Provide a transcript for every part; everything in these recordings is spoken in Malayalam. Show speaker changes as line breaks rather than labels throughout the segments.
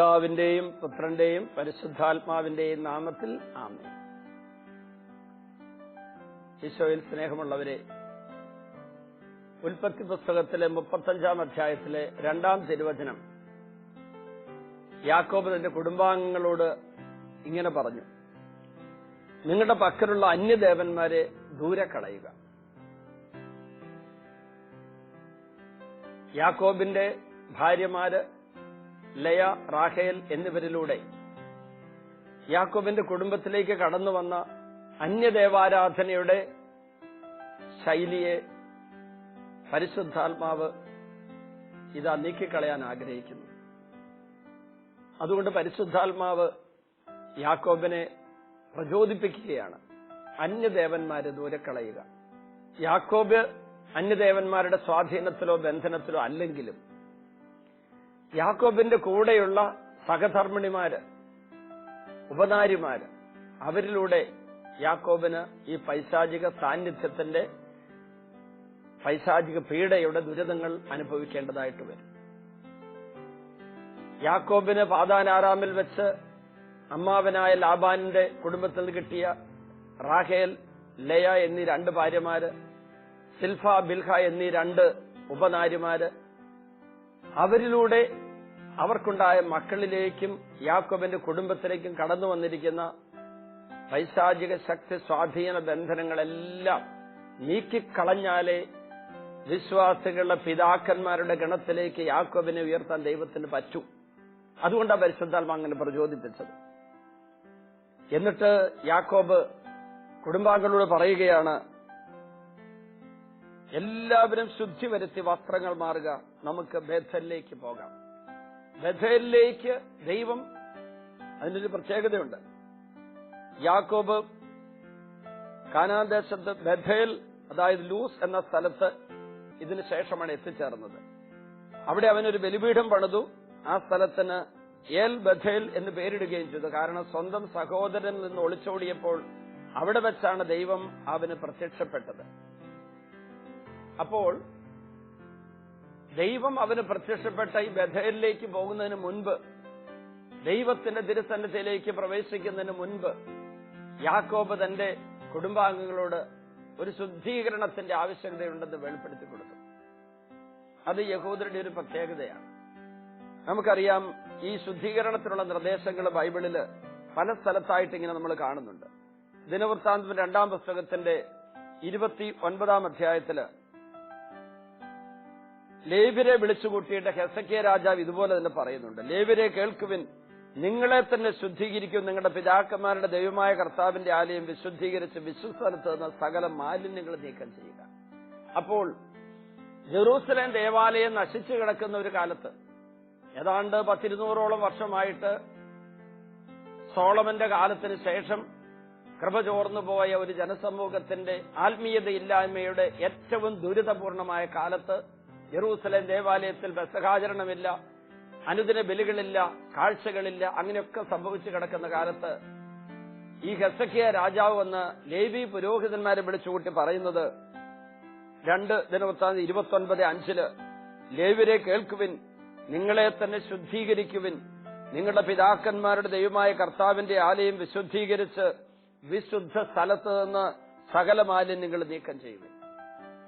പിതാവിന്റെയും പുത്രന്റെയും പരിശുദ്ധാത്മാവിന്റെയും നാമത്തിൽ ആമേ ഈശോയിൽ സ്നേഹമുള്ളവരെ ഉൽപ്പത്തി പുസ്തകത്തിലെ മുപ്പത്തഞ്ചാം അധ്യായത്തിലെ രണ്ടാം തിരുവചനം യാക്കോബ് തന്റെ കുടുംബാംഗങ്ങളോട് ഇങ്ങനെ പറഞ്ഞു നിങ്ങളുടെ പക്കലുള്ള അന്യദേവന്മാരെ ദൂരെ കളയുക യാക്കോബിന്റെ ഭാര്യമാര് ലയ റാഹേൽ എന്നിവരിലൂടെ യാക്കോബിന്റെ കുടുംബത്തിലേക്ക് കടന്നു വന്ന അന്യദേവാരാധനയുടെ ശൈലിയെ പരിശുദ്ധാത്മാവ് ഇതാ നീക്കിക്കളയാൻ ആഗ്രഹിക്കുന്നു. അതുകൊണ്ട് പരിശുദ്ധാത്മാവ് യാക്കോബിനെ പ്രചോദിപ്പിക്കുകയാണ്. അന്യദേവന്മാരെ ദൂരെ കളയുക. യാക്കോബ് അന്യദേവന്മാരുടെ സ്വാധീനത്തിലോ ബന്ധനത്തിലോ അല്ലെങ്കിലും യാക്കോബിന്റെ കൂടെയുള്ള സഹധർമ്മിണിമാര് ഉപനാരിമാര് അവരിലൂടെ യാക്കോബിന് ഈ പൈശാചിക സാന്നിധ്യത്തിന്റെ പൈശാചിക പീഡയുടെ ദുരിതങ്ങൾ അനുഭവിക്കേണ്ടതായിട്ട് വരും. യാക്കോബിന് പാതാനാറാമിൽ വെച്ച് അമ്മാവനായ ലാബാനിന്റെ കുടുംബത്തിൽ കിട്ടിയ റാഹേൽ ലയ എന്നീ രണ്ട് ഭാര്യമാര് സിൽഫ ബിൽഹ എന്നീ രണ്ട് ഉപനാരിമാര് അവരിലൂടെ അവർക്കുണ്ടായ മക്കളിലേക്കും യാക്കോബിന്റെ കുടുംബത്തിലേക്കും കടന്നു വന്നിരിക്കുന്ന പൈശാചിക ശക്തി സ്വാധീന ബന്ധനങ്ങളെല്ലാം നീക്കിക്കളഞ്ഞാലേ വിശ്വാസികളുടെ പിതാക്കന്മാരുടെ ഗണത്തിലേക്ക് യാക്കോബിനെ ഉയർത്താൻ ദൈവത്തിന് പറ്റൂ. അതുകൊണ്ടാണ് പരിശുദ്ധാത്മ അങ്ങനെ പ്രചോദിപ്പിച്ചത്. എന്നിട്ട് യാക്കോബ് കുടുംബാംഗങ്ങളോട് പറയുകയാണ് എല്ലാവരും ശുദ്ധി വരുത്തി വസ്ത്രങ്ങൾ മാറുക. നമുക്ക് ബഥലിലേക്ക് പോകാം. ബഥലിലേക്ക് ദൈവം അതിനൊരു പ്രത്യേകതയുണ്ട്. യാക്കോബ് കാനാദേശത്ത് ബഥേൽ അതായത് ലൂസ് എന്ന സ്ഥലത്ത് ഇതിനു ശേഷമാണ് എത്തിച്ചേർന്നത്. അവിടെ അവനൊരു ബലിപീഠം പണിതു. ആ സ്ഥലത്തിന് ഏൽ ബഥേൽ എന്ന് പേരിടുകയും ചെയ്തു. കാരണം സ്വന്തം സഹോദരനിൽ നിന്ന് ഒളിച്ചോടിയപ്പോൾ അവിടെ വെച്ചാണ് ദൈവം അവന് പ്രത്യക്ഷപ്പെട്ടത്. അപ്പോൾ ദൈവം അവന് പ്രത്യക്ഷപ്പെട്ട ഈ ബഥേലിലേക്ക് പോകുന്നതിന് മുൻപ് ദൈവത്തിന്റെ തിരുസന്നിധിയിലേക്ക് പ്രവേശിക്കുന്നതിന് മുൻപ് യാക്കോബ് തന്റെ കുടുംബാംഗങ്ങളോട് ഒരു ശുദ്ധീകരണത്തിന്റെ ആവശ്യകതയുണ്ടെന്ന് വെളിപ്പെടുത്തി കൊടുത്തു. അത് യഹൂദരുടെ ഒരു പ്രത്യേകതയാണ്. നമുക്കറിയാം ഈ ശുദ്ധീകരണത്തിനുള്ള നിർദ്ദേശങ്ങൾ ബൈബിളിൽ പല സ്ഥലത്തായിട്ട് ഇങ്ങനെ നമ്മൾ കാണുന്നുണ്ട്. ദിനവൃത്താന്തം രണ്ടാം പുസ്തകത്തിന്റെ ഇരുപത്തി ഒൻപതാം അധ്യായത്തിൽ ലേബിരെ വിളിച്ചുകൂട്ടിയിട്ട് ഹെസക്കിയ രാജാവ് ഇതുപോലെ തന്നെ പറയുന്നുണ്ട്. ലേബിരെ കേൾക്കുവിൻ. നിങ്ങളെ തന്നെ ശുദ്ധീകരിക്കും. നിങ്ങളുടെ പിതാക്കന്മാരുടെ ദൈവമായ കർത്താവിന്റെ ആലയം വിശുദ്ധീകരിച്ച് വിശ്വസ്ഥലത്ത് നിന്ന് സകല മാലിന്യങ്ങൾ നീക്കം ചെയ്യുക. അപ്പോൾ ജെറൂസലേം ദേവാലയം നശിച്ചു കിടക്കുന്ന ഒരു കാലത്ത് ഏതാണ്ട് പത്തിരുന്നൂറോളം വർഷമായിട്ട് സോളമന്റെ കാലത്തിന് ശേഷം കൃപ ചോർന്നു പോയ ഒരു ജനസമൂഹത്തിന്റെ ആത്മീയതയില്ലായ്മയുടെ ഏറ്റവും ദുരിതപൂർണമായ കാലത്ത് ജെറൂസലേം ദേവാലയത്തിൽ ബസഹാചരണമില്ല അനുദിന ബലികളില്ല കാഴ്ചകളില്ല അങ്ങനെയൊക്കെ സംഭവിച്ചു കിടക്കുന്ന കാലത്ത് ഈ ഹെസക്കിയ രാജാവ് വന്ന് ലേബി പുരോഹിതന്മാരെ വിളിച്ചുകൂട്ടി പറയുന്നത് രണ്ട് ദിനവൃത്താന്തി ഇരുപത്തൊൻപത് അഞ്ചിൽ ലേവിരെ കേൾക്കുവിൻ നിങ്ങളെ തന്നെ ശുദ്ധീകരിക്കുവിൻ. നിങ്ങളുടെ പിതാക്കന്മാരുടെ ദൈവമായ കർത്താവിന്റെ ആലയം വിശുദ്ധീകരിച്ച് വിശുദ്ധ സ്ഥലത്ത് നിന്ന് സകല മാലിന്യങ്ങൾ നീക്കം ചെയ്യുവിൻ.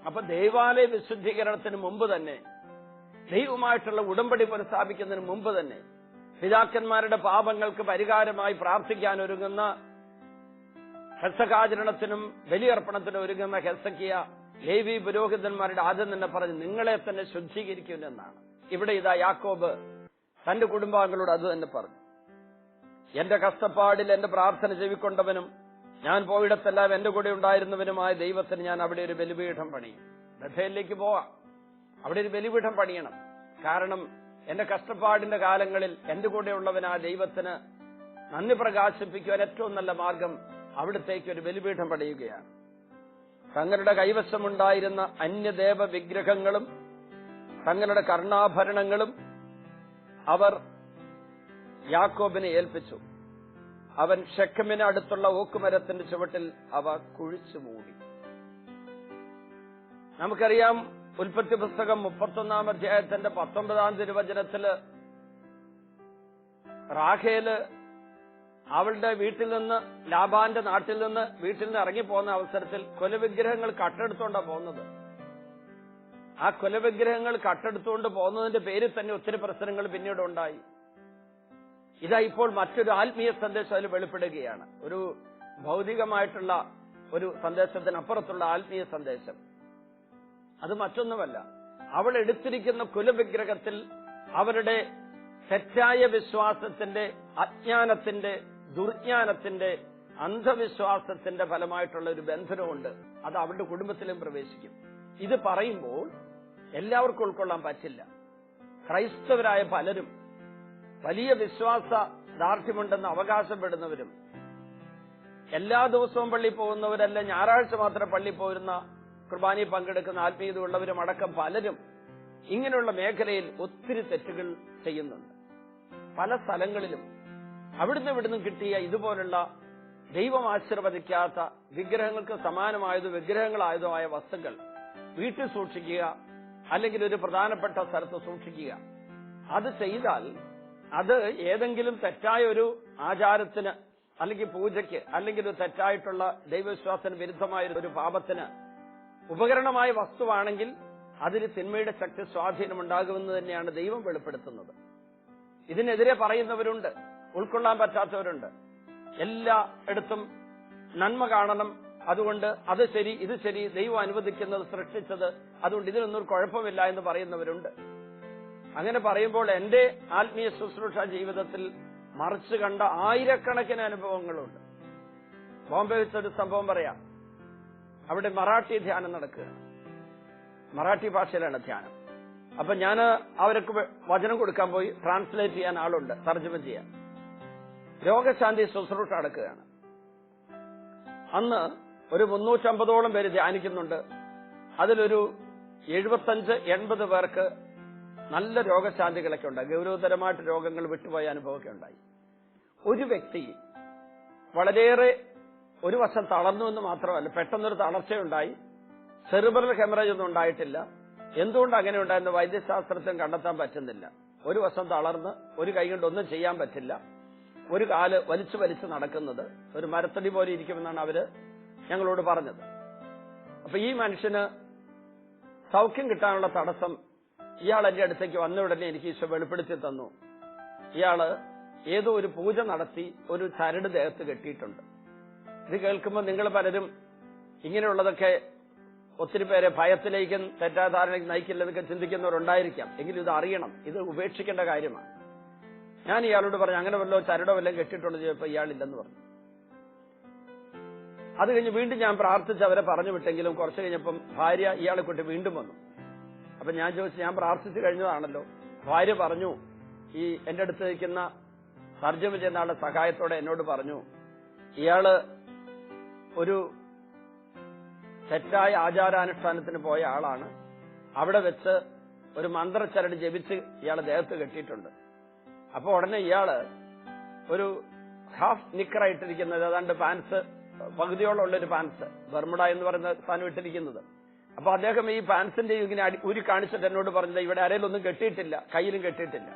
അപ്പൊ ദൈവാലയ വിശുദ്ധീകരണത്തിന് മുമ്പ് തന്നെ ദൈവമായിട്ടുള്ള ഉടമ്പടി പുനഃസ്ഥാപിക്കുന്നതിന് മുമ്പ് തന്നെ പിതാക്കന്മാരുടെ പാപങ്ങൾക്ക് പരിഹാരമായി പ്രാർത്ഥിക്കാൻ ഒരുങ്ങുന്ന ഹെസകാചരണത്തിനും ബലിയർപ്പണത്തിനും ഒരുങ്ങുന്ന ഹെസക്കിയ ദേവി പുരോഹിതന്മാരുടെ ആദ്യം തന്നെ പറഞ്ഞ് നിങ്ങളെ തന്നെ ശുദ്ധീകരിക്കുമെന്നാണ് ഇവിടെ ഇതാ യാക്കോബ് തന്റെ കുടുംബാംഗങ്ങളോട് അത് തന്നെ പറഞ്ഞു. എന്റെ കഷ്ടപ്പാടിൽ എന്റെ പ്രാർത്ഥന ചെവിക്കൊണ്ടവനും ഞാൻ പോയിടത്തെല്ലാം എന്റെ കൂടെ ഉണ്ടായിരുന്നവനുമായ ദൈവത്തിന് ഞാൻ അവിടെ ഒരു ബലിപീഠം പണിയും. ബഥയിലേക്ക് പോവാം. അവിടെ ഒരു ബലിപീഠം പണിയണം. കാരണം എന്റെ കഷ്ടപ്പാടിന്റെ കാലങ്ങളിൽ എന്റെ കൂടെയുള്ളവനായ ദൈവത്തിന് നന്ദി പ്രകാശിപ്പിക്കുവാൻ ഏറ്റവും നല്ല മാർഗം അവിടത്തേക്ക് ഒരു ബലിപീഠം പണിയുകയാണ്. തങ്ങളുടെ കൈവശമുണ്ടായിരുന്ന അന്യദേവ വിഗ്രഹങ്ങളും തങ്ങളുടെ കർണാഭരണങ്ങളും അവർ യാക്കോബിനെ ഏൽപ്പിച്ചു. അവൻ ഷെക്കമിന് അടുത്തുള്ള ഓക്കുമരത്തിന്റെ ചുവട്ടിൽ അവ കുഴിച്ചു മൂടി. നമുക്കറിയാം ഉൽപ്പത്തി പുസ്തകം മുപ്പത്തൊന്നാം അധ്യായത്തിന്റെ പത്തൊമ്പതാം തിരുവചനത്തിൽ റാഖേൽ അവളുടെ വീട്ടിൽ നിന്ന് ലാബാന്റെ നാട്ടിൽ നിന്ന് വീട്ടിൽ നിന്ന് ഇറങ്ങിപ്പോകുന്ന അവസരത്തിൽ കൊലവിഗ്രഹങ്ങൾ കട്ടെടുത്തോണ്ടാ പോകുന്നത്. ആ കൊലവിഗ്രഹങ്ങൾ കട്ടെടുത്തുകൊണ്ട് പോകുന്നതിന്റെ പേരിൽ തന്നെ ഒത്തിരി പ്രശ്നങ്ങൾ പിന്നീട് ഉണ്ടായി. ഇതാ ഇപ്പോൾ മറ്റൊരു ആത്മീയ സന്ദേശം അതിൽ വെളിപ്പെടുകയാണ്. ഒരു ഭൗതികമായിട്ടുള്ള ഒരു സന്ദേശത്തിനപ്പുറത്തുള്ള ആത്മീയ സന്ദേശം. അത് മറ്റൊന്നുമല്ല. അവൾ എടുത്തിരിക്കുന്ന കുലവിഗ്രഹത്തിൽ അവരുടെ തെറ്റായ വിശ്വാസത്തിന്റെ അജ്ഞാനത്തിന്റെ ദുർജ്ഞാനത്തിന്റെ അന്ധവിശ്വാസത്തിന്റെ ഫലമായിട്ടുള്ള ഒരു ബന്ധനമുണ്ട്. അത് അവരുടെ കുടുംബത്തിലും പ്രവേശിക്കും. ഇത് പറയുമ്പോൾ എല്ലാവർക്കും ഉൾക്കൊള്ളാൻ പറ്റില്ല. ക്രൈസ്തവരായ പലരും വലിയ വിശ്വാസ ദാർഢ്യമുണ്ടെന്ന് അവകാശപ്പെടുന്നവരും എല്ലാ ദിവസവും പള്ളി പോകുന്നവരല്ല ഞായറാഴ്ച മാത്രം പള്ളി പോരുന്ന കുർബാനി പങ്കെടുക്കുന്ന ആത്മീയത ഉള്ളവരും അടക്കം പലരും ഇങ്ങനെയുള്ള മേഖലയിൽ ഒത്തിരി തെറ്റുകൾ ചെയ്യുന്നുണ്ട്. പല സ്ഥലങ്ങളിലും അവിടുന്ന് ഇവിടുന്ന് കിട്ടിയ ഇതുപോലുള്ള ദൈവം ആശീർവദിക്കാത്ത വിഗ്രഹങ്ങൾക്ക് സമാനമായതോ വിഗ്രഹങ്ങളായതോ ആയ വസ്തുക്കൾ വീട്ടിൽ സൂക്ഷിക്കുക അല്ലെങ്കിൽ ഒരു പ്രധാനപ്പെട്ട സ്ഥലത്ത് സൂക്ഷിക്കുക. അത് ചെയ്താൽ അത് ഏതെങ്കിലും തെറ്റായ ഒരു ആചാരത്തിന് അല്ലെങ്കിൽ പൂജയ്ക്ക് അല്ലെങ്കിൽ ഒരു തെറ്റായിട്ടുള്ള ദൈവവിശ്വാസത്തിന് വിരുദ്ധമായ ഒരു പാപത്തിന് ഉപകരണമായ വസ്തുവാണെങ്കിൽ അതിന് തിന്മയുടെ ശക്തി സ്വാധീനം സ്വാധീനമുണ്ടാകുമെന്ന് തന്നെയാണ് ദൈവം വെളിപ്പെടുത്തുന്നത്. ഇതിനെതിരെ പറയുന്നവരുണ്ട് ഉൾക്കൊള്ളാൻ പറ്റാത്തവരുണ്ട്. എല്ലാ ഇടത്തും നന്മ കാണണം അതുകൊണ്ട് അത് ശരി ഇത് ശരി ദൈവം അനുവദിക്കുന്നത് സൃഷ്ടിച്ചത് അതുകൊണ്ട് ഇതിനൊന്നും കുഴപ്പമില്ല എന്ന് പറയുന്നവരുണ്ട്. അങ്ങനെ പറയുമ്പോൾ എന്റെ ആത്മീയ ശുശ്രൂഷ ജീവിതത്തിൽ മറിച്ച് കണ്ട ആയിരക്കണക്കിന് അനുഭവങ്ങളുണ്ട്. ബോംബെ വെച്ചൊരു സംഭവം പറയാം. അവിടെ മറാഠി ധ്യാനം നടക്കുക. മറാഠി ഭാഷയിലാണ് ധ്യാനം. അപ്പൊ ഞാൻ അവർക്ക് വചനം കൊടുക്കാൻ പോയി ട്രാൻസ്ലേറ്റ് ചെയ്യാൻ ആളുണ്ട് തർജമ ചെയ്യാൻ. രോഗശാന്തി ശുശ്രൂഷ നടക്കുകയാണ്. അന്ന് ഒരു മുന്നൂറ്റമ്പതോളം പേര് ധ്യാനിക്കുന്നുണ്ട്. അതിലൊരു എഴുപത്തഞ്ച് എൺപത് പേർക്ക് നല്ല രോഗശാന്തികളൊക്കെ ഉണ്ടായി. ഗൗരവതരമായിട്ട് രോഗങ്ങൾ വിട്ടുപോയ അനുഭവമൊക്കെ ഉണ്ടായി. ഒരു വ്യക്തി വളരെയേറെ ഒരു വശം തളർന്നു എന്ന് മാത്രമല്ല പെട്ടെന്നൊരു തളർച്ചയുണ്ടായി. സെറിബ്രൽ ഹെമറേജ് ഒന്നും ഉണ്ടായിട്ടില്ല. എന്തുകൊണ്ട് അങ്ങനെ ഉണ്ടായെന്ന് വൈദ്യശാസ്ത്രത്തിന് കണ്ടെത്താൻ പറ്റുന്നില്ല. ഒരു വശം തളർന്ന് ഒരു കൈ കൊണ്ട് ഒന്നും ചെയ്യാൻ പറ്റില്ല. ഒരു കാൽ വലിച്ചു വലിച്ചു നടക്കുന്നത് ഒരു മരത്തടി പോലെ ഇരിക്കുമെന്നാണ് അവർ ഞങ്ങളോട് പറഞ്ഞത്. അപ്പൊ ഈ മനുഷ്യന് സൗഖ്യം കിട്ടാനുള്ള തടസ്സം ഇയാൾ എന്റെ അടുത്തേക്ക് വന്ന ഉടനെ എനിക്ക് ഈശോ വെളിപ്പെടുത്തി തന്നു. ഇയാൾ ഏതോ ഒരു പൂജ നടത്തി ഒരു ചരട് ദേഹത്ത് കെട്ടിയിട്ടുണ്ട്. ഇത് കേൾക്കുമ്പോൾ നിങ്ങൾ പലരും ഇങ്ങനെയുള്ളതൊക്കെ ഒത്തിരി പേരെ ഭയത്തിലേക്കും തെറ്റാധാരണയ്ക്ക് നയിക്കില്ലെന്നൊക്കെ ചിന്തിക്കുന്നവരുണ്ടായിരിക്കാം. എങ്കിലും ഇത് അറിയണം. ഇത് ഉപേക്ഷിക്കേണ്ട കാര്യമാണ്. ഞാൻ ഇയാളോട് പറഞ്ഞു അങ്ങനെ വല്ലോ ചരടോ വല്ലതും കെട്ടിയിട്ടുള്ളത് ചോദിച്ചപ്പോൾ ഇയാളില്ലെന്ന് പറഞ്ഞു. അത് കഴിഞ്ഞ് വീണ്ടും ഞാൻ പ്രാർത്ഥിച്ച് അവരെ പറഞ്ഞു വിട്ടെങ്കിലും കുറച്ച് കഴിഞ്ഞപ്പം ഭാര്യ ഇയാളെ കൊണ്ട് വീണ്ടും വന്നു. അപ്പൊ ഞാൻ ചോദിച്ചു ഞാൻ പ്രാർത്ഥിച്ചു കഴിഞ്ഞതാണല്ലോ. ഭാര്യ പറഞ്ഞു ഈ എന്റെ അടുത്ത് നിൽക്കുന്ന സർജമ ചെയ്യുന്ന ആളുടെ സഹായത്തോടെ എന്നോട് പറഞ്ഞു ഇയാൾ ഒരു തെറ്റായ ആചാരാനുഷ്ഠാനത്തിന് പോയ ആളാണ്. അവിടെ വെച്ച് ഒരു മന്ത്രച്ചരട് ജപിച്ച് ഇയാളെ ദേഹത്ത് കെട്ടിയിട്ടുണ്ട്. അപ്പൊ ഉടനെ ഇയാൾ ഒരു ഹാഫ് നിക്കറായിട്ടിരിക്കുന്നത് ഏതാണ്ട് പാൻസ് പകുതിയോളം ഉള്ളൊരു പാൻസ് ബർമുഡ എന്ന് പറയുന്ന സാധനം ഇട്ടിരിക്കുന്നത്. അപ്പൊ അദ്ദേഹം ഈ പാൻസിന്റെ ഇങ്ങനെ ഊരി കാണിച്ചിട്ട് എന്നോട് പറഞ്ഞത് ഇവിടെ അരയിലൊന്നും കെട്ടിയിട്ടില്ല കയ്യിലും കെട്ടിയിട്ടില്ല.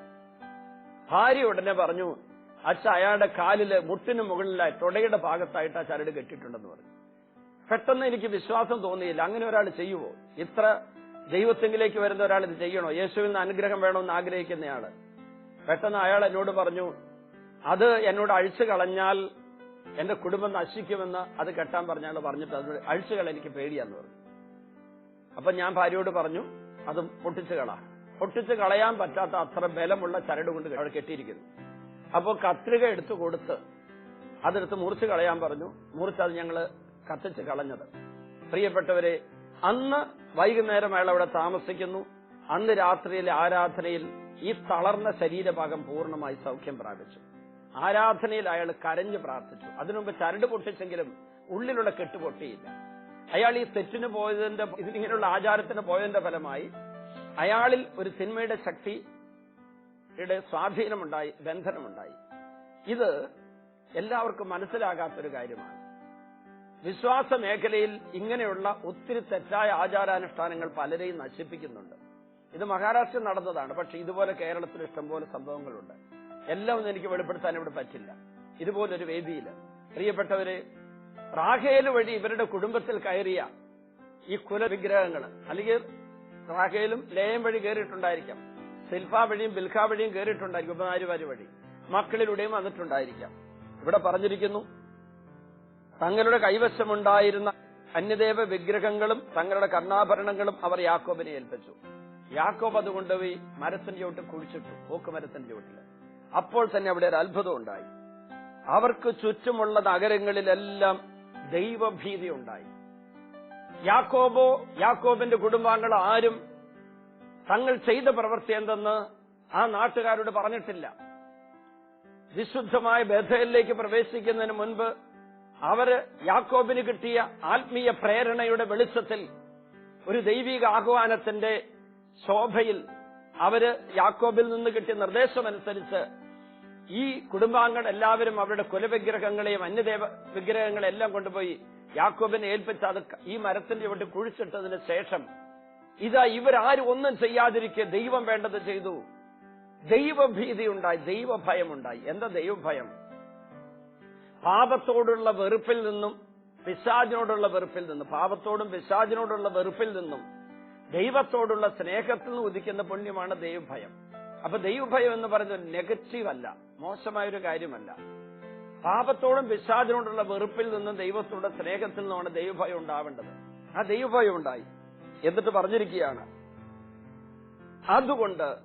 ഭാര്യ ഉടനെ പറഞ്ഞു അച്ഛ അയാളുടെ കാലിൽ മുട്ടിന് മുകളിലായി തുടയുടെ ഭാഗത്തായിട്ട് ആ ചരട് കെട്ടിയിട്ടുണ്ടെന്ന് പറഞ്ഞു. പെട്ടെന്ന് എനിക്ക് വിശ്വാസം തോന്നിയില്ല അങ്ങനെ ഒരാൾ ചെയ്യുവോ? ഇത്ര ദൈവത്തെങ്കിലേക്ക് വരുന്ന ഒരാൾ ഇത് ചെയ്യണോ? യേശുവിൽ നിന്ന് അനുഗ്രഹം വേണമെന്ന് ആഗ്രഹിക്കുന്നയാൾ. പെട്ടെന്ന് അയാൾ എന്നോട് പറഞ്ഞു അത് എന്നോട് അഴിച്ചു കളഞ്ഞാൽ എന്റെ കുടുംബം നശിക്കുമെന്ന് അത് കെട്ടാൻ പറഞ്ഞാൽ പറഞ്ഞിട്ട് അത് അഴിച്ചു കള എനിക്ക് പേടിയാന്ന് പറഞ്ഞു. അപ്പൊ ഞാൻ ഭാര്യയോട് പറഞ്ഞു അത് പൊട്ടിച്ചു കള. പൊട്ടിച്ചു കളയാൻ പറ്റാത്ത അത്ര ബലമുള്ള ചരട് കൊണ്ട് അവിടെ കെട്ടിയിരിക്കുന്നു. അപ്പോൾ കത്രിക എടുത്തു കൊടുത്ത് അതെടുത്ത് മുറിച്ച് കളയാൻ പറഞ്ഞു. മുറിച്ചത് ഞങ്ങൾ കത്തിച്ച് കളഞ്ഞത്. പ്രിയപ്പെട്ടവരെ അന്ന് വൈകുന്നേരം അയാൾ അവിടെ താമസിക്കുന്നു. അന്ന് രാത്രിയിലെ ആരാധനയിൽ ഈ തളർന്ന ശരീരഭാഗം പൂർണമായി സൗഖ്യം പ്രാപിച്ചു. ആരാധനയിൽ അയാൾ കരഞ്ഞു പ്രാർത്ഥിച്ചു. അതിനുമുമ്പ് ചരട് പൊട്ടിച്ചെങ്കിലും ഉള്ളിലുള്ള കെട്ട് പൊട്ടിയില്ല. അയാൾ ഈ തെറ്റിന് പോയതിന്റെ ഇതിങ്ങനെയുള്ള ആചാരത്തിന് പോയതിന്റെ ഫലമായി അയാളിൽ ഒരു സിനിമയുടെ ശക്തിയുടെ സ്വാധീനമുണ്ടായി ബന്ധനമുണ്ടായി. ഇത് എല്ലാവർക്കും മനസ്സിലാകാത്തൊരു കാര്യമാണ്. വിശ്വാസ മേഖലയിൽ ഇങ്ങനെയുള്ള ഒത്തിരി തെറ്റായ ആചാരാനുഷ്ഠാനങ്ങൾ പലരെയും നശിപ്പിക്കുന്നുണ്ട്. ഇത് മഹാരാഷ്ട്ര നടന്നതാണ് പക്ഷെ ഇതുപോലെ കേരളത്തിൽ ഇഷ്ടംപോലെ സംഭവങ്ങളുണ്ട്. എല്ലാം ഒന്നും എനിക്ക് വെളിപ്പെടുത്താൻ ഇവിടെ പറ്റില്ല. ഇതുപോലൊരു വേദിയിൽ പ്രിയപ്പെട്ടവരെ റാഹേൽ വഴി ഇവരുടെ കുടുംബത്തിൽ കയറിയ ഈ കുലവിഗ്രഹങ്ങൾ അല്ലെങ്കിൽ റാഹേലും ലേയം വഴി കയറിയിട്ടുണ്ടായിരിക്കാം. സിൽഫ വഴിയും ബിൽഖ വഴിയും കയറിയിട്ടുണ്ടായിരിക്കും ഉപനാരിവാര് വഴി. മക്കളിലൂടെയും വന്നിട്ടുണ്ടായിരിക്കാം. ഇവിടെ പറഞ്ഞിരിക്കുന്നു തങ്ങളുടെ കൈവശമുണ്ടായിരുന്ന അന്യദേവ വിഗ്രഹങ്ങളും തങ്ങളുടെ കർണാഭരണങ്ങളും അവർ യാക്കോബിനെ ഏൽപ്പിച്ചു. യാക്കോബ് അത് കൊണ്ടുപോയി മരത്തിന്റെ ചോട്ട് കുഴിച്ചിട്ടു പോക്കുമരത്തിന്റെ ചോട്ടിൽ അപ്പോൾ തന്നെ അവിടെ ഒരു അത്ഭുതം ഉണ്ടായി. അവർക്ക് ചുറ്റുമുള്ള നഗരങ്ങളിലെല്ലാം ദൈവഭീതി ഉണ്ടായി. യാക്കോബോ യാക്കോബിന്റെ കുടുംബാംഗങ്ങൾ ആരും തങ്ങൾ ചെയ്ത പ്രവൃത്തി എന്തെന്ന് ആ നാട്ടുകാരോട് പറഞ്ഞിട്ടില്ല. വിശുദ്ധമായ ബഥയിലേക്ക് പ്രവേശിക്കുന്നതിന് മുൻപ് അവർ യാക്കോബിന് കിട്ടിയ ആത്മീയ പ്രേരണയുടെ വെളിച്ചത്തിൽ ഒരു ദൈവിക ആഹ്വാനത്തിന്റെ ശോഭയിൽ അവർ യാക്കോബിൽ നിന്ന് കിട്ടിയ നിർദ്ദേശമനുസരിച്ച് ഈ കുടുംബാംഗങ്ങൾ എല്ലാവരും അവരുടെ കുലവിഗ്രഹങ്ങളെയും അന്യദേവ വിഗ്രഹങ്ങളെല്ലാം കൊണ്ടുപോയി യാക്കോബിനെ ഏൽപ്പിച്ച് അത് ഈ മരത്തിന്റെ ഇവിടെ കുഴിച്ചിട്ടതിന് ശേഷം ഇതാ ഇവരാരും ഒന്നും ചെയ്യാതിരിക്കെ ദൈവം വേണ്ടത് ചെയ്തു. ദൈവഭീതി ഉണ്ടായി ദൈവഭയമുണ്ടായി എന്താ ദൈവഭയം? പാപത്തോടുള്ള വെറുപ്പിൽ നിന്നും പിശാജിനോടുള്ള വെറുപ്പിൽ നിന്നും പാപത്തോടും പിശാജിനോടുള്ള വെറുപ്പിൽ നിന്നും ദൈവത്തോടുള്ള സ്നേഹത്തിൽ നിന്ന് ഉദിക്കുന്ന പുണ്യമാണ് ദൈവഭയം. അപ്പൊ ദൈവഭയം എന്ന് പറയുന്നത് നെഗറ്റീവ് അല്ല. മോശമായൊരു കാര്യമല്ല. പാപത്തോടും പിശാചിനോടുള്ള വെറുപ്പിൽ നിന്നും ദൈവത്തോടെ സ്നേഹത്തിൽ നിന്നുമാണ് ദൈവഭയം ഉണ്ടാവേണ്ടത്. ആ ദൈവഭയം ഉണ്ടായി. എന്നിട്ട് പറഞ്ഞിരിക്കുകയാണ്. അതുകൊണ്ട്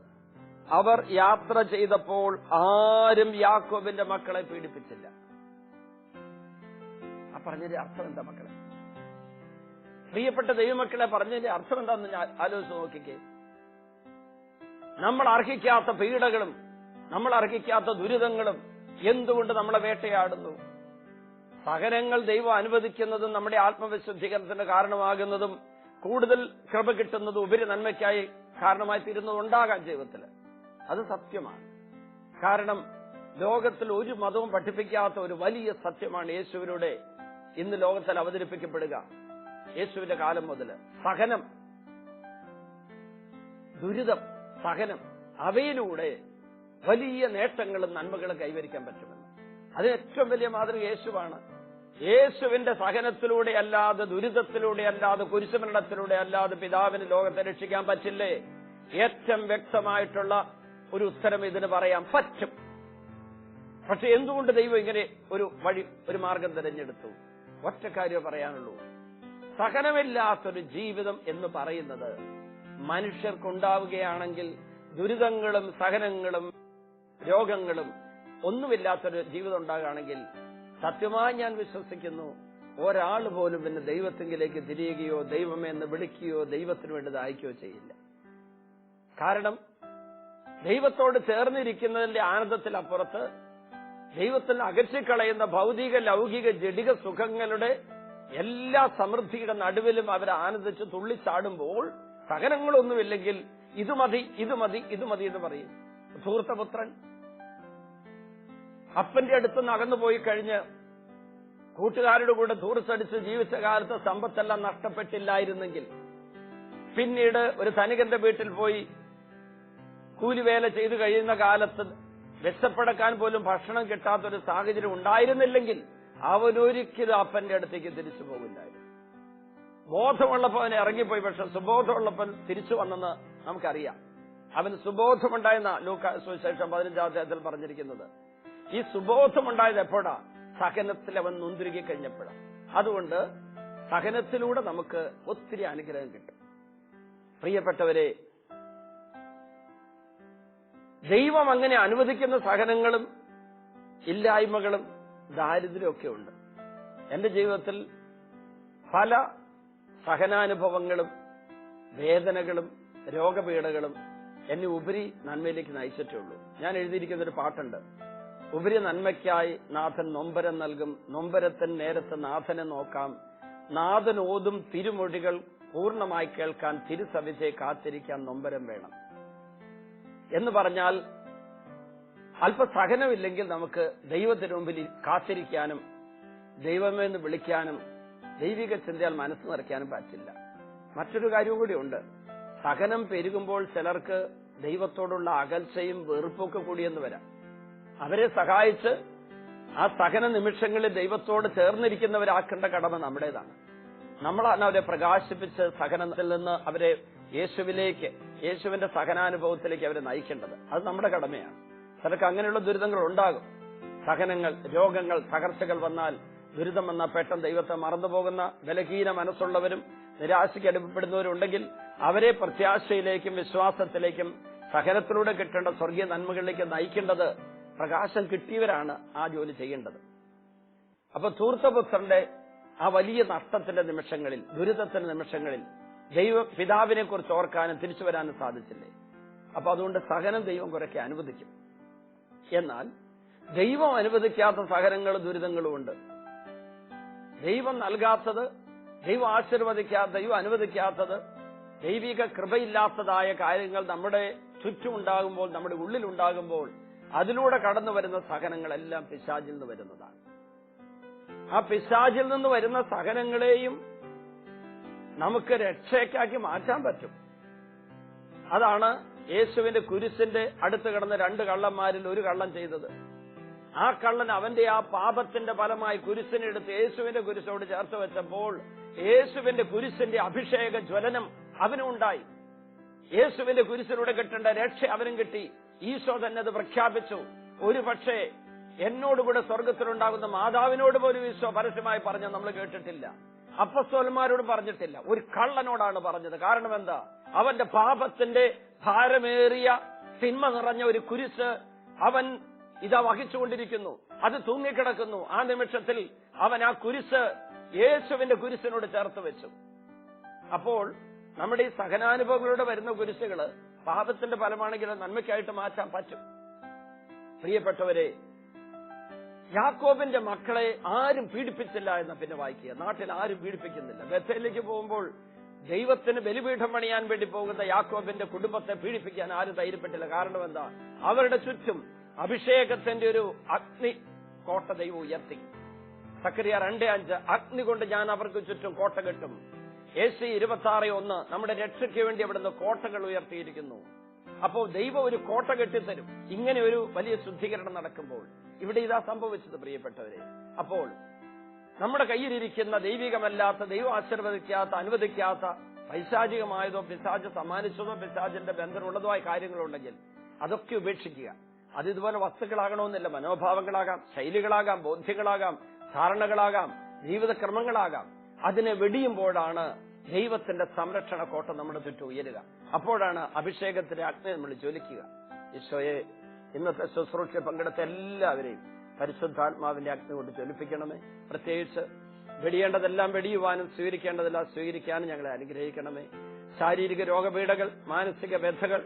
അവർ യാത്ര ചെയ്തപ്പോൾ ആരും യാക്കോബിന്റെ മക്കളെ പീഡിപ്പിച്ചില്ല. ആ പറഞ്ഞതിന്റെ അർത്ഥം എന്താ മക്കളെ? പ്രിയപ്പെട്ട ദൈവമക്കളെ പറഞ്ഞതിന്റെ അർത്ഥം എന്താന്ന് ആലോചിച്ച് നോക്കിക്കേ. നമ്മൾ അർഹിക്കാത്ത പീഡകളും നമ്മൾ അർഹിക്കാത്ത ദുരിതങ്ങളും എന്തുകൊണ്ട് നമ്മളെ വേട്ടയാടുന്നു? സഹനങ്ങൾ ദൈവം അനുവദിക്കുന്നതും നമ്മുടെ ആത്മവിശുദ്ധീകരണത്തിന് കാരണമാകുന്നതും കൂടുതൽ കൃപ കിട്ടുന്നതും ഉപരി നന്മയ്ക്കായി കാരണമായി തീരുന്നതുണ്ടാകാം ജീവിതത്തിൽ അത് സത്യമാണ്. കാരണം ലോകത്തിൽ ഒരു മതവും പഠിപ്പിക്കാത്ത ഒരു വലിയ സത്യമാണ് യേശുവിലൂടെ ഇന്ന് ലോകത്തിൽ അവതരിപ്പിക്കപ്പെടുക. യേശുവിന്റെ കാലം മുതൽ സഹനം ദുരിതം സഹനം അവയിലൂടെ വലിയ നേട്ടങ്ങളും നന്മകളും കൈവരിക്കാൻ പറ്റുമെന്ന്. അതിന് ഏറ്റവും വലിയ മാതൃക യേശുവാണ്. യേശുവിന്റെ സഹനത്തിലൂടെ അല്ലാതെ ദുരിതത്തിലൂടെ അല്ലാതെ കുരിശുമരണത്തിലൂടെ അല്ലാതെ പിതാവിന് ലോകത്തെ രക്ഷിക്കാൻ പറ്റില്ലേ? ഏറ്റവും വ്യക്തമായിട്ടുള്ള ഒരു ഉത്തരം ഇതിന് പറയാൻ പറ്റും. പക്ഷെ എന്തുകൊണ്ട് ദൈവം ഇങ്ങനെ ഒരു വഴി ഒരു മാർഗം തിരഞ്ഞെടുത്തു? ഒറ്റ പറയാനുള്ളൂ. സഹനമില്ലാത്തൊരു ജീവിതം എന്ന് പറയുന്നത് മനുഷ്യർക്കുണ്ടാവുകയാണെങ്കിൽ ദുരിതങ്ങളും സഹനങ്ങളും രോഗങ്ങളും ഒന്നുമില്ലാത്തൊരു ജീവിതം ഉണ്ടാകുകയാണെങ്കിൽ സത്യമായി ഞാൻ വിശ്വസിക്കുന്നു ഒരാൾ പോലും പിന്നെ ദൈവത്തിങ്കിലേക്ക് തിരിയുകയോ ദൈവമേ എന്ന് വിളിക്കുകയോ ദൈവത്തിന് വേണ്ടി ദായിക്കുകയോ ചെയ്യില്ല. കാരണം ദൈവത്തോട് ചേർന്നിരിക്കുന്നതിന്റെ ആനന്ദത്തിലപ്പുറത്ത് ദൈവത്തിൽ അകറ്റിക്കളയുന്ന ഭൗതിക ലൗകിക ജഡിക സുഖങ്ങളുടെ എല്ലാ സമൃദ്ധിയുടെ നടുവിലും അവർ ആനന്ദിച്ച് തുള്ളിച്ചാടുമ്പോൾ സഹനങ്ങളൊന്നുമില്ലെങ്കിൽ ഇത് മതി ഇത് മതി ഇത് മതി എന്ന് പറയും. സുഹൃത്തപുത്രൻ അപ്പന്റെ അടുത്ത് നടന്നു പോയി കഴിഞ്ഞ് കൂട്ടുകാരുടെ കൂടെ ധൂർത്തടിച്ച് ജീവിച്ച കാലത്ത് സമ്പത്തെല്ലാം നഷ്ടപ്പെട്ടില്ലായിരുന്നെങ്കിൽ പിന്നീട് ഒരു ധനികന്റെ വീട്ടിൽ പോയി കൂലിവേല ചെയ്തു കഴിയുന്ന കാലത്ത് രക്ഷപ്പെടക്കാൻ പോലും ഭക്ഷണം കിട്ടാത്തൊരു സാഹചര്യം ഉണ്ടായിരുന്നില്ലെങ്കിൽ അവനൊരിക്കലും അപ്പന്റെ അടുത്തേക്ക് തിരിച്ചു പോകില്ലായിരുന്നു. ബോധമുള്ളപ്പോൾ അവനെ ഇറങ്ങിപ്പോയി. പക്ഷെ സുബോധമുള്ളപ്പോൾ തിരിച്ചു വന്നെന്ന് നമുക്കറിയാം. അവന് സുബോധമുണ്ടായെന്ന ലൂക്ക സുവിശേഷം പതിനഞ്ചാം അധ്യായത്തിൽ പറഞ്ഞിരിക്കുന്നത്. ഈ സുബോധമുണ്ടായത് എപ്പോഴാ? സഹനത്തിൽ അവൻ നൊന്തിരുകി കഴിഞ്ഞപ്പോഴാണ് അതുകൊണ്ട് സഹനത്തിലൂടെ നമുക്ക് ഒത്തിരി അനുഗ്രഹം കിട്ടും. പ്രിയപ്പെട്ടവരെ ദൈവം അങ്ങനെ അനുവദിക്കുന്ന സഹനങ്ങളും ഇല്ലായ്മകളും ദാരിദ്ര്യമൊക്കെ ഉണ്ട്. എന്റെ ജീവിതത്തിൽ പല സഹനാനുഭവങ്ങളും വേദനകളും രോഗപീഠകളും എന്നെ ഉപരി നന്മയിലേക്ക് നയിച്ചിട്ടുള്ളൂ ഞാൻ എഴുതിയിരിക്കുന്ന ഒരു പാട്ടുണ്ട്. ഉപരി നന്മയ്ക്കായി നാഥൻ നൊമ്പരം നൽകും നൊമ്പരത്തൻ നേരത്തെ നാഥനെ നോക്കാം. നാഥൻ ഓതും തിരുമൊഴികൾ പൂർണമായി കേൾക്കാൻ തിരുസവിധയെ കാത്തിരിക്കാൻ നൊമ്പരം വേണം. എന്ന് പറഞ്ഞാൽ അല്പസഹനമില്ലെങ്കിൽ നമുക്ക് ദൈവത്തിന് മുമ്പിൽ കാത്തിരിക്കാനും ദൈവമെന്ന് വിളിക്കാനും ദൈവിക ചിന്തയാൽ മനസ്സ് നിറയ്ക്കാനും പറ്റില്ല. മറ്റൊരു കാര്യവും കൂടിയുണ്ട് സഹനം പെരുകുമ്പോൾ ചിലർക്ക് ദൈവത്തോടുള്ള അകൽച്ചയും വെറുപ്പൊക്കെ കൂടിയെന്ന് വരാം. അവരെ സഹായിച്ച് ആ സഹന നിമിഷങ്ങളിൽ ദൈവത്തോട് ചേർന്നിരിക്കുന്നവരാക്കേണ്ട കടമ നമ്മുടേതാണ്. നമ്മളാണ് അവരെ പ്രകാശിപ്പിച്ച് സഹനത്തിൽ നിന്ന് അവരെ യേശുവിലേക്ക് യേശുവിന്റെ സഹനാനുഭവത്തിലേക്ക് അവരെ നയിക്കേണ്ടത്. അത് നമ്മുടെ കടമയാണ്. ചിലർക്ക് അങ്ങനെയുള്ള ദുരിതങ്ങൾ ഉണ്ടാകും. സഹനങ്ങൾ രോഗങ്ങൾ തകർച്ചകൾ വന്നാൽ ദുരിതം വന്നാൽ പെട്ടെന്ന് ദൈവത്തെ മറന്നുപോകുന്ന ബലഹീന മനസ്സുള്ളവരും നിരാശയ്ക്ക് അനുഭവപ്പെടുന്നവരുണ്ടെങ്കിൽ അവരെ പ്രത്യാശയിലേക്കും വിശ്വാസത്തിലേക്കും സഹനത്തിലൂടെ കിട്ടേണ്ട സ്വർഗീയ നന്മകളിലേക്ക് നയിക്കേണ്ടത് പ്രകാശം കിട്ടിയവരാണ് ആ ജോലി ചെയ്യേണ്ടത്. അപ്പൊ ധൂർത്തപുത്രന്റെ ആ വലിയ നഷ്ടത്തിന്റെ നിമിഷങ്ങളിൽ ദുരിതത്തിന്റെ നിമിഷങ്ങളിൽ ദൈവ പിതാവിനെ കുറിച്ച് ഓർക്കാനും തിരിച്ചു വരാനും സാധിച്ചില്ലേ? അപ്പൊ അതുകൊണ്ട് സഹനം ദൈവം കുറയ്ക്ക് അനുവദിക്കും. എന്നാൽ ദൈവം അനുവദിക്കാത്ത സഹനങ്ങളും ദുരിതങ്ങളും ഉണ്ട്. ദൈവം നൽകാത്തത് ദൈവം ആശീർവദിക്കാത്ത ദൈവം അനുവദിക്കാത്തത് ദൈവിക കൃപയില്ലാത്തതായ കാര്യങ്ങൾ നമ്മുടെ ചുറ്റുമുണ്ടാകുമ്പോൾ നമ്മുടെ ഉള്ളിലുണ്ടാകുമ്പോൾ അതിലൂടെ കടന്നു വരുന്ന സഹനങ്ങളെല്ലാം പിശാചിൽ നിന്ന് വരുന്നതാണ്. ആ പിശാചിൽ നിന്ന് വരുന്ന സഹനങ്ങളെയും നമുക്ക് രക്ഷയ്ക്കാക്കി മാറ്റാൻ പറ്റും. അതാണ് യേശുവിന്റെ കുരിശിന്റെ അടുത്ത് കിടന്ന രണ്ട് കള്ളന്മാരിൽ ഒരു കള്ളം ചെയ്തത്. ആ കള്ളൻ അവന്റെ ആ പാപത്തിന്റെ ഫലമായി കുരിശിനെടുത്ത് യേശുവിന്റെ കുരിശോട് ചേർത്ത് വെച്ചപ്പോൾ യേശുവിന്റെ കുരിശിന്റെ അഭിഷേക ജ്വലനം അവനുണ്ടായി. യേശുവിന്റെ കുരിശിലൂടെ കിട്ടേണ്ട രക്ഷ അവനും കിട്ടി. ഈശോ തന്നെ അത് പ്രഖ്യാപിച്ചു. ഒരു പക്ഷേ എന്നോടുകൂടെ സ്വർഗത്തിലുണ്ടാകുന്ന മാതാവിനോട് പോലും ഈശോ പരസ്യമായി പറഞ്ഞ നമ്മൾ കേട്ടിട്ടില്ല. അപ്പസ്വലന്മാരോട് പറഞ്ഞിട്ടില്ല. ഒരു കള്ളനോടാണ് പറഞ്ഞത്. കാരണം എന്താ? അവന്റെ പാപത്തിന്റെ ഭാരമേറിയ തിന്മ നിറഞ്ഞ ഒരു കുരിശ് അവൻ ഇതാ വഹിച്ചുകൊണ്ടിരിക്കുന്നു. അത് തൂങ്ങിക്കിടക്കുന്നു. ആ നിമിഷത്തിൽ അവൻ ആ കുരിശ് യേശുവിന്റെ കുരിശിനോട് ചേർത്ത് വെച്ചു. അപ്പോൾ നമ്മുടെ ഈ സഹനാനുഭവങ്ങളിലൂടെ വരുന്ന കുരിശുകൾ പാപത്തിന്റെ ഫലമാണെങ്കിൽ നന്മയ്ക്കായിട്ട് മാറ്റാൻ പറ്റും. പ്രിയപ്പെട്ടവരെ യാക്കോബിന്റെ മക്കളെ ആരും പീഡിപ്പിച്ചില്ല എന്ന് പിന്നെ വായിക്കുക. നാട്ടിൽ ആരും പീഡിപ്പിക്കുന്നില്ല. ബethേലിലേക്ക് പോകുമ്പോൾ ദൈവത്തിന് ബലിപീഠം പണിയാൻ വേണ്ടി പോകുന്ന യാക്കോബിന്റെ കുടുംബത്തെ പീഡിപ്പിക്കാൻ ആരും ധൈര്യപ്പെട്ടില്ല. കാരണം എന്താ? അവരുടെ ചുറ്റും അഭിഷേകത്തിന്റെ ഒരു അഗ്നി കോട്ട ദൈവം ഉയർത്തി. സക്രിയ രണ്ടേ അഞ്ച് അഗ്നി കൊണ്ട് ഞാൻ അവർക്ക് ചുറ്റും കോട്ട കെട്ടും. എ സി ഇരുപത്തി ആറ് ഒന്ന് നമ്മുടെ രക്ഷയ്ക്ക് വേണ്ടി അവിടുന്ന് കോട്ടകൾ ഉയർത്തിയിരിക്കുന്നു. അപ്പോൾ ദൈവം ഒരു കോട്ട കെട്ടിത്തരും. ഇങ്ങനെ ഒരു വലിയ ശുദ്ധീകരണം നടക്കുമ്പോൾ ഇവിടെ ഇതാ സംഭവിച്ചത് പ്രിയപ്പെട്ടവരെ. അപ്പോൾ നമ്മുടെ കയ്യിലിരിക്കുന്ന ദൈവികമല്ലാത്ത ദൈവം ആശീർവദിക്കാത്ത അനുവദിക്കാത്ത പൈശാചികമായതോ പിശാജ് സമ്മാനിച്ചതോ പിശാജിന്റെ ബന്ധമുള്ളതോ ആയ കാര്യങ്ങളുണ്ടെങ്കിൽ അതൊക്കെ ഉപേക്ഷിക്കുക. അത് ഇതുപോലെ വസ്തുക്കളാകണമെന്നില്ല. മനോഭാവങ്ങളാകാം ശൈലികളാകാം ബോധ്യങ്ങളാകാം ധാരണകളാകാം ജീവിതക്രമങ്ങളാകാം. അതിനെ വെടിയുമ്പോഴാണ് ദൈവത്തിന്റെ സംരക്ഷണ കോട്ട നമ്മുടെ ചുറ്റും ഉയരുക. അപ്പോഴാണ് അഭിഷേകത്തിന്റെ അഗ്നി നമ്മൾ ജ്വലിക്കുക. ഈശോയെ ഇന്നത്തെ ശുശ്രൂഷ പങ്കെടുത്ത എല്ലാവരെയും പരിശുദ്ധാത്മാവിന്റെ അഗ്നി കൊണ്ട് ജ്വലിപ്പിക്കണമേ. പ്രത്യേകിച്ച് വെടിയേണ്ടതെല്ലാം വെടിയുവാനും സ്വീകരിക്കേണ്ടതെല്ലാം സ്വീകരിക്കാനും ഞങ്ങളെ അനുഗ്രഹിക്കണമേ. ശാരീരിക രോഗപീഠകൾ മാനസിക വ്യഥകൾ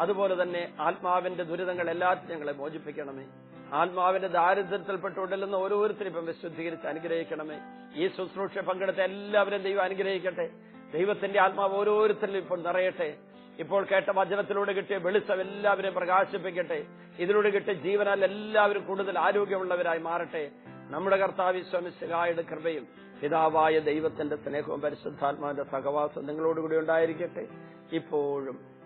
അതുപോലെ തന്നെ ആത്മാവിന്റെ ദുരിതങ്ങൾ എല്ലാത്തിനും ഞങ്ങളെ മോചിപ്പിക്കണമേ. ആത്മാവിന്റെ ദാരിദ്ര്യത്തിൽപ്പെട്ടുകൊണ്ടിരുന്ന ഓരോരുത്തരും ഇപ്പം വിശുദ്ധീകരിച്ച് അനുഗ്രഹിക്കണമേ. ഈ ശുശ്രൂഷ പങ്കെടുത്ത എല്ലാവരും ദൈവം അനുഗ്രഹിക്കട്ടെ. ദൈവത്തിന്റെ ആത്മാവ് ഓരോരുത്തരിലും ഇപ്പോൾ നിറയട്ടെ. ഇപ്പോൾ കേട്ട വചനത്തിലൂടെ കിട്ടിയ വെളിച്ചം എല്ലാവരെയും പ്രകാശിപ്പിക്കട്ടെ. ഇതിലൂടെ കിട്ടിയ ജീവനാൽ എല്ലാവരും കൂടുതൽ ആരോഗ്യമുള്ളവരായി മാറട്ടെ. നമ്മുടെ കർത്താവ് കൃപയും പിതാവായ ദൈവത്തിന്റെ സ്നേഹവും പരിശുദ്ധാത്മാവിന്റെ സഹവാസം നിങ്ങളോടുകൂടി ഉണ്ടായിരിക്കട്ടെ. ഇപ്പോഴും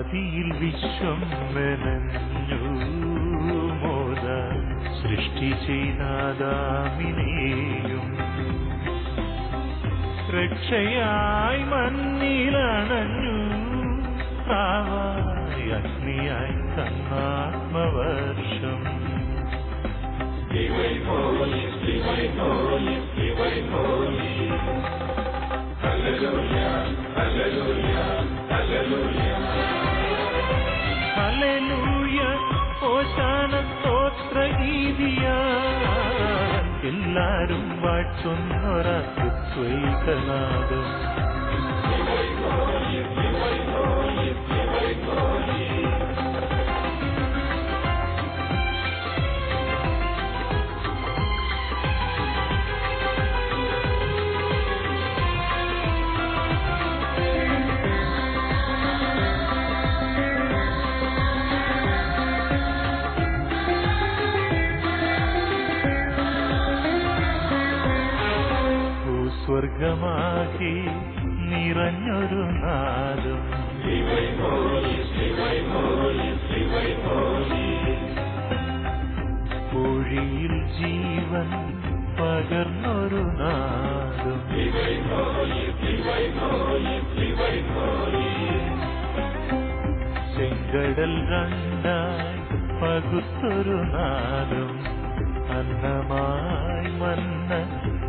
ആദിയിൽ വിശ്വം മെനഞ്ഞു മോദ സൃഷ്ടി ചെയ്താദാമിനെയും രക്ഷയായി മണ്ണിലണഞ്ഞു താവായി അഗ്നിയായി തന്നാത്മവർഷം ഹല്ലേലൂയ ഓശാന സ്തോത്ര ഗീതിയ എല്ലാരും വാഴ്ത്തുന്നൊരസ്വൈകനാദം ഭൂസ്വർഗമാകി നിറഞ്ഞൊരു നാദം പൊഴിയിൽ ജീവൻ പകർന്നൊരു നാദം ചെങ്കടൽ രണ്ടായി പകുത്തൊരു നാദം അന്നമായി മന്ന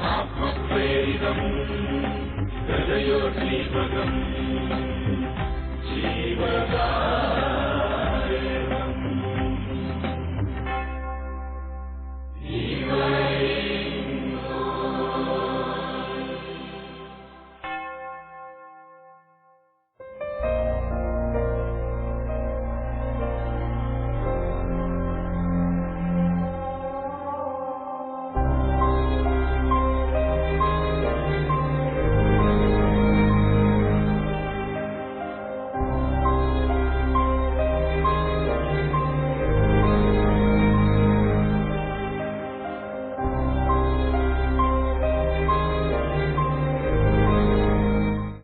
ആത്മപ്രേരിതം. ഹൃദയോദ്ദീപകം ജീവദാ